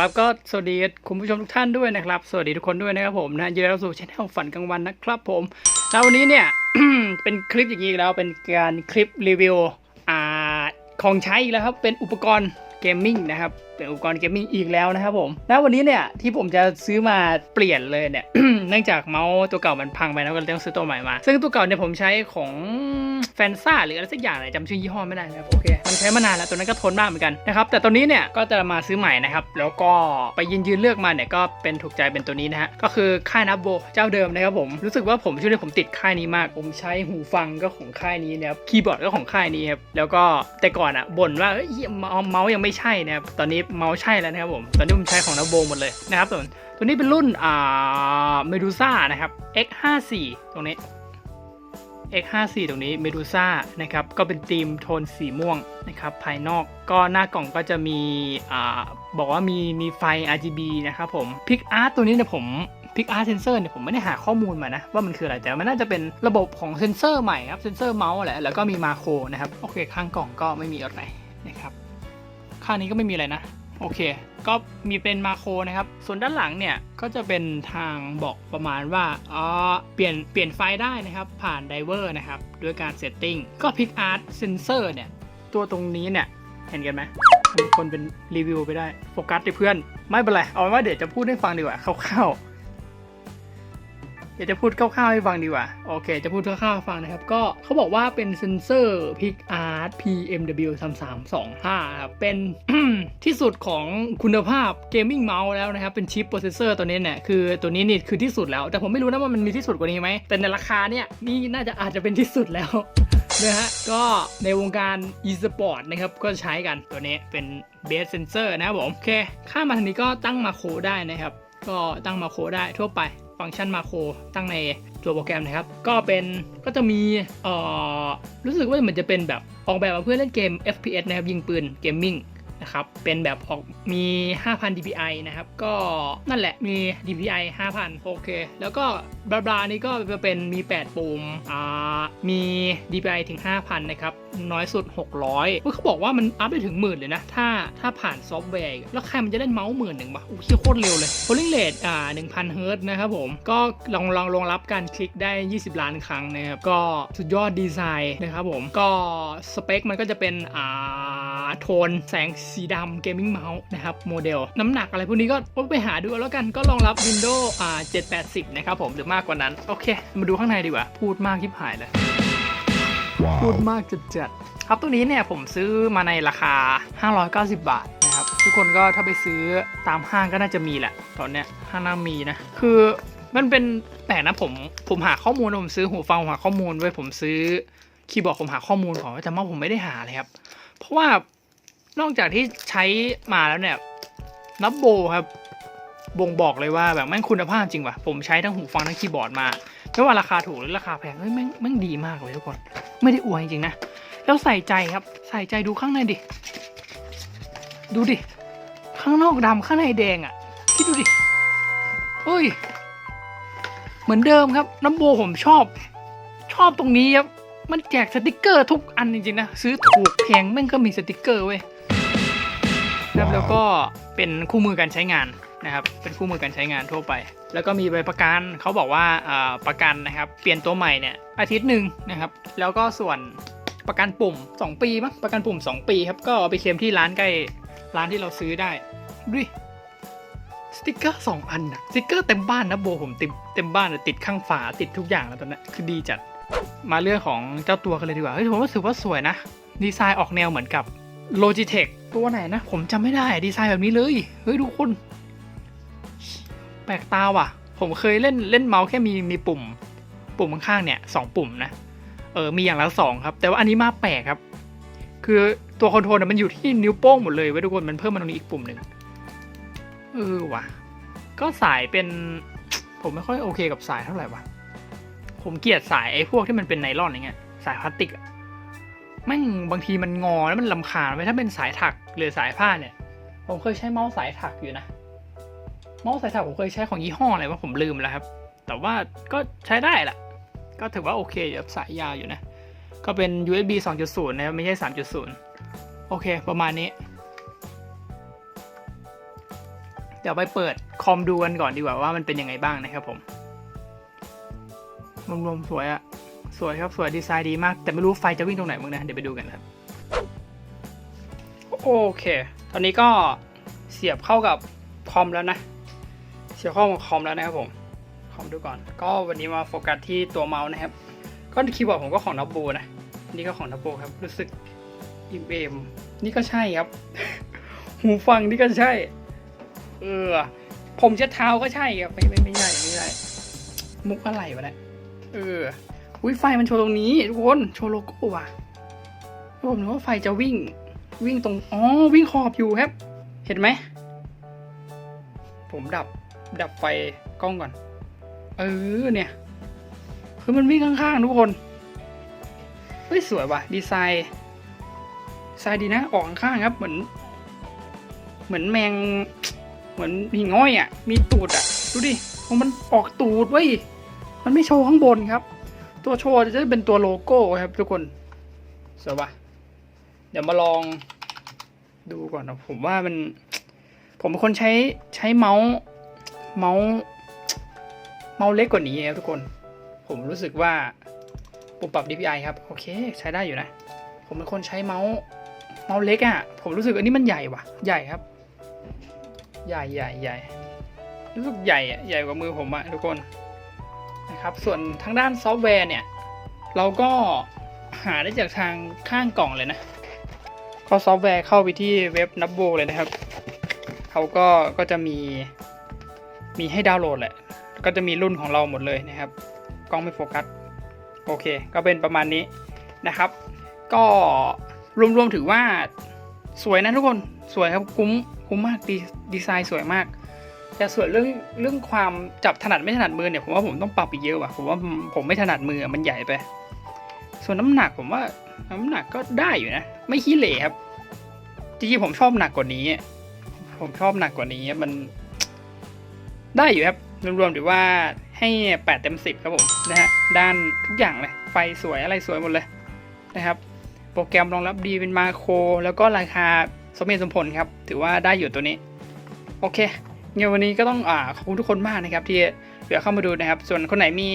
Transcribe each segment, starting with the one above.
ครับก็สวัสดีคุณผู้ชมทุกท่านด้วยนะครับ สวัสดีทุกคนด้วยนะครับผมนะยินดีต้อนรับสู่ช่องฝันกลางวันนะครับผมแล้ววันนี้เนี่ย เป็นคลิปอย่างนี้อีกแล้วเป็นการคลิปรีวิวอ่าของใช้อีกแล้วครับ เป็นอุปกรณ์เกมมิ่งนะครับเป็นอุปกรณ์เกมมิ่งอีกแล้วนะครับผมแล้ววันนี้เนี่ยที่ผมจะซื้อมาเปลี่ยนเลยเนี่ยเนื่องจากเมาส์ตัวเก่ามันพังไปแล้วก็เลยต้องซื้อตัวใหม่มา ซึ่งตัวเก่าเนี่ยผมใช้ของ แฟนซ่าหรืออะไรสักอย่างเลยจำชื่อยี่ห้อไม่ได้นะครับโอเคมันใช้มานานแล้วตัวนั้นก็ทนมากเหมือนกันนะครับแต่ตัวนี้เนี่ยก็จะมาซื้อใหม่นะครับแล้วก็ไปยืนยืนเลือกมาเนี่ยก็เป็นถูกใจเป็นตัวนี้นะฮะก็คือค่ายนับโบเจ้าเดิมนะครับผมรู้สึกว่าผมช่วงนี้ผมติดค่ายนี้มาก ผมใช้หูฟังก็ของค่ายนี้นะครับคีย์บอร์ดก็ของค่ายนี้ครับแล้วก็แต่ก่อนอะบ่นว่าเอ้ยเมาส์ยังไม่ใช่นะครับตอนนี้เมาส์ใช่แล้วนะครับผมตอนนี้ผมใช้ของนับโบหมดเลยนะครับส่วนตัวนี้เป็นรุ่นอ่าเมดูซ่านะครับ X54 ตรงนี้ X54 ตรงนี้ Medusa นะครับก็เป็นธีมโทนสีม่วงนะครับภายนอกก็หน้ากล่องก็จะมีอ่าบอกว่ามีมีไฟ RGB นะครับผม Pic Art ตัวนี้เนี่ยผม Pic Art Sensor เนี่ยผมไม่ได้หาข้อมูลมานะ ว่ามันคืออะไร แต่มันน่าจะเป็นระบบของเซนเซอร์ใหม่ครับ เซนเซอร์เมาส์แหละ แล้วก็มีมาโครนะครับ โอเค ข้างกล่องก็ไม่มีอะไรนะครับ ข้างนี้ก็ไม่มีอะไรนะ โอเค ก็มีเป็นมาโครนะครับ ส่วนด้านหลังเนี่ยก็จะเป็นทางบอกประมาณว่าอ๋อเปลี่ยนเปลี่ยนไฟล์ได้นะครับ ผ่านไดเวอร์นะครับด้วยการเซตติ้งก็พิกอาร์ตเซนเซอร์เนี่ย ตัวตรงนี้เนี่ยเห็นกันไหมมีคนเป็นรีวิวไปได้ โฟกัสไปเพื่อน ไม่เป็นไร เอาไว่าเดี๋ยวจะพูดให้ฟังดีกว่าคร่าวๆ เดี๋ยวจะพูดคร่าวๆให้ฟังดีกว่า โอเค จะพูดคร่าวๆให้ฟังนะครับ ก็เขาบอกว่าเป็นเซนเซอร์ PicArt PMW 3325ครับ เป็นที่สุดของคุณภาพเกมมิ่งเมาส์แล้วนะครับ เป็นชิปโปรเซสเซอร์ตัวนี้เนี่ย คือตัวนี้นี่คือที่สุดแล้ว แต่ผมไม่รู้นะว่ามันมีที่สุดกว่านี้ไหม แต่ในราคาเนี่ยนี่น่าจะอาจจะเป็นที่สุดแล้วนะฮะ ก็ในวงการ e-sport นะครับ ก็ใช้กันตัวนี้เป็น base sensor นะครับผม โอเค ข้ามมาทางนี้ก็ตั้งมาโคได้นะครับ ก็ตั้งมาโคได้ทั่วไป ฟังก์ชันมาโครตั้งในตัวโปรแกรมนะครับ ก็เป็นก็จะมีเอ่อรู้สึกว่ามันจะเป็นแบบออกแบบมาเพื่อเล่นเกม FPS นะครับยิงปืนเกมมิ่ง นะครับ เป็นแบบออกมี 5,000 dpi นะครับ ก็นั่นแหละมี dpi 5,000 โอเค แล้วก็บลาบลานี่ก็จะเป็นมี 8 ปุ่มอ่ามี dpi ถึง 5,000 นะครับ น้อยสุด 600เฮ้ยเขาบอกว่ามันอัพได้ถึงหมื่นเลยนะ ถ้าถ้าผ่านซอฟต์แวร์ แล้วใครมันจะเล่นเมาส์หมื่นหนึ่งปะอู้ยโคตรเร็วเลย polling rate อ่า1,000เฮิร์ตนะครับผม ก็ลองลองรองรับการคลิกได้ 20 ล้านครั้งนะครับ ก็สุดยอดดีไซน์นะครับผม ก็สเปคมันก็จะเป็นอ่า โทนแสงสีดำเกมมิ่งเมาส์นะครับโมเดล น้ำหนักอะไรพวกนี้ก็ไปหาดูเอาแล้วกันก็รองรับ Windows อ่า780 นะครับผมหรือมากกว่านั้น โอเค มาดูข้างในดีกว่า พูดมากที่หายเลย พูดมากจัดจัดๆครับตัวนี้เนี่ยผมซื้อมาในราคา 590 บาทนะครับทุกคนก็ถ้าไปซื้อตามห้างก็น่าจะมีแหละ ตอนเนี้ยห้างน่ามีนะ คือมันเป็นแต่นะผมผมหาข้อมูลผมซื้อหูฟังผมหาข้อมูลไว้ผมซื้อคีย์บอร์ดผมหาข้อมูลของแต่ว่าผมไม่ได้หาเลยครับ เพราะว่า นอกจากที่ใช้มาแล้วเนี่ยนับโบครับบ่งบอกเลยว่าแบบแม่งคุณภาพจริงว่ะ ผมใช้ทั้งหูฟังทั้งคีย์บอร์ดมาไม่ว่าราคาถูกหรือราคาแพงเฮ้ยแม่งแม่งดีมากเลยทุกคน ไม่ได้อวยจริงๆนะ แล้วใส่ใจครับ ใส่ใจดูข้างในดิ ดูดิ ข้างนอกดำข้างในแดงอะ่ะ คิดดูดิเฮ้ย เหมือนเดิมครับ น้ำโบผมชอบ ชอบตรงนี้ครับ มันแจกสติกเกอร์ทุกอันจริงๆนะ ซื้อถูกแพงแม่งก็มีสติกเกอร์เว้ย ครับแล้วก็เป็นคู่มือการใช้งานนะครับเป็นคู่มือการใช้งานทั่วไป แล้วก็มีใบประกันเขาบอกว่าอ่าประกันนะครับเปลี่ยนตัวใหม่เนี่ยอาทิตย์หนึ่งนะครับแล้วก็ส่วนประกันปุ่ม 2 ปีมั้งประกันปุ่ม 2 ปีครับก็เอาไปเคลมที่ร้านใกล้ร้านที่เราซื้อได้ดูดิสติกเกอร์สองอันนะสติกเกอร์เต็มบ้านนะโบผมเต็มเต็มบ้านเลยติดข้างฝาติดทุกอย่างแล้วตอนนี้คือดีจัดมาเรื่องของเจ้าตัวกันเลยดีกว่าเฮ้ยผมว่าถือว่าสวยนะดีไซน์ออกแนวเหมือนกับ Logitech ตัวไหนนะ ผมจำไม่ได้ดีไซน์แบบนี้เลย เฮ้ยทุกคน แปลกตาว่ะ ผมเคยเล่นเล่นเมาส์แค่มีมีปุ่ม ปุ่มข้างๆเนี่ยสองปุ่มนะ เออมีอย่างละสองครับ แต่ว่าอันนี้มาแปลกครับ คือตัวคอนโทรลน่ะมันอยู่ที่นิ้วโป้งหมดเลยเว้ยทุกคนมันเพิ่มมาตรงนี้อีกปุ่มหนึ่งเออว่ะ ก็สายเป็น ผมไม่ค่อยโอเคกับสายเท่าไหร่ว่ะ ผมเกลียดสายไอ้พวกที่มันเป็นไนลอนอย่างเงี้ยสายพลาสติกอะ แม่งบางทีมันงอแล้วมันลำคาญไว้ถ้าเป็นสายถักหรือสายผ้าเนี่ย ผมเคยใช้เมาส์สายถักอยู่นะเมาส์สายถักผมเคยใช้ของยี่ห้ออะไรว่าผมลืมแล้วครับ แต่ว่าก็ใช้ได้แหละก็ถือว่าโอเคอยู่ครับสายยาวอยู่นะ ก็เป็น USB 2.0 นะครับไม่ใช่ 3.0 โอเค ประมาณนี้ เดี๋ยวไปเปิดคอมดูกันก่อนดีกว่าว่ามันเป็นยังไงบ้างนะครับผมรวมๆสวยอะ สวยครับสวยดีไซน์ดีมาก แต่ไม่รู้ไฟจะวิ่งตรงไหนบ้างนะ เดี๋ยวไปดูกันครับ โอเค ตอนนี้ก็เสียบเข้ากับคอมแล้วนะ เสียบเข้ากับคอมแล้วนะครับผมคอมดูก่อน ก็วันนี้มาโฟกัสที่ตัวเมาส์นะครับ ก็คีย์บอร์ดผมก็ของนับโบนะ นี่ก็ของนับโบครับ รู้สึกอิมเอมนี่ก็ใช่ครับ หูฟังนี่ก็ใช่ เออ ผมเช็ดเท้าก็ใช่ครับ ไม่ไม่ไม่ใช่ไม่ใช่ มุกอะไรวะเนี่ย เออ อุ้ยไฟมันโชว์ตรงนี้ทุกคนโชว์โลโก้ว่ะผมนึกว่าไฟจะวิ่ง วิ่งตรงอ๋อวิ่งขอบอยู่ครับ เห็นไหม ผมดับดับไฟกล้องก่อน เออเนี่ย คือมันวิ่งข้างๆทุกคนเฮ้ยสวยว่ะดีไซน์ดีไซน์ดีนะออกข้างครับ เหมือน เหมือนแมง เหมือนมีง่อยอะ มีตูดอะ ดูดิมันออกตูดเว้ยมันไม่โชว์ข้างบนครับ ตัวโชว์จะเป็นตัวโลโก้ครับทุกคนสวยปะเดี๋ยวมาลองดูก่อนนะผมว่ามัน ผมเป็นคนใช้ใช้เมาส์เมาส์เมาส์เล็กกว่านี้ครับทุกคน ผมรู้สึกว่าปุ่มปรับ DPI ครับ โอเคใช้ได้อยู่นะ ผมเป็นคนใช้เมาส์เมาส์เล็กอะ่ะ ผมรู้สึกอันนี้มันใหญ่ว่ะ ใหญ่ครับ ใหญ่ใหญ่ใหญ่รู้สึกใหญ่อะใหญ่กว่ามือผมอะทุกคน นะครับส่วนทางด้านซอฟต์แวร์เนี่ยเราก็หาได้จากทางข้างกล่องเลยนะ ก็ซอฟต์แวร์เข้าไปที่เว็บนับโบเลยนะครับเขาก็ก็จะมีมีให้ดาวน์โหลดแหละ ก็จะมีรุ่นของเราหมดเลยนะครับ กล้องไม่โฟกัส โอเค ก็เป็นประมาณนี้นะครับ ก็รวมๆถือว่าสวยนะทุกคน สวยครับ คุ้ม คุ้มมากดีดีไซน์สวยมาก แต่ส่วนเรื่องเรื่องความจับถนัดไม่ถนัดมือเนี่ยผมว่าผมต้องปรับอีกเยอะว่ะผมว่าผมไม่ถนัดมือมันใหญ่ไป ส่วนน้ำหนักผมว่าน้ำหนักก็ได้อยู่นะ ไม่ขี้เหร่ครับจริงๆผมชอบหนักกว่านี้ ผมชอบหนักกว่านี้มัน ได้อยู่ครับรวมๆถือว่าให้แปดเต็มสิบครับผมนะฮะด้านทุกอย่างเลย ไฟสวยอะไรสวยหมดเลยนะครับ โปรแกรมรองรับดีเป็นมาโคร แล้วก็ราคาสมเหตุสมผลครับ ถือว่าได้อยู่ตัวนี้ โอเค เงี้ยวันนี้ก็ต้องอขอบคุณทุกคนมากนะครับที่เหลือเข้ามาดูนะครับ ส่วนคนไหนมี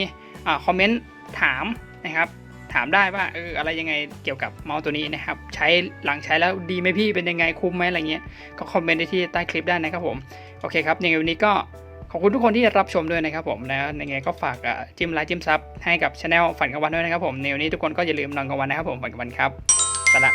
อคอมเมนต์ถามนะครับ ถามได้ว่าเอออะไรยังไงเกี่ยวกับเมาส์ตัวนี้นะครับ ใช้หลังใช้แล้วดีไหมพี่เป็นยังไงคุ้มไหมอะไรเงี้ยก็คอมเมนต์ได้ที่ใต้คลิปได้นะครับผมโอเคครับยังไงวันนี้ก็ขอบคุณทุกคนที่รับชมด้วยนะครับผมนะยังไงก็ฝากจิ้มไลค์จิ้มซับให้กับช anel ฝันกลางวันด้วยนะครับผมในวันนี้ทุกคนก็อย่าลืมนอนกลางวันนะครับผมฝันกลางวันครับไปละ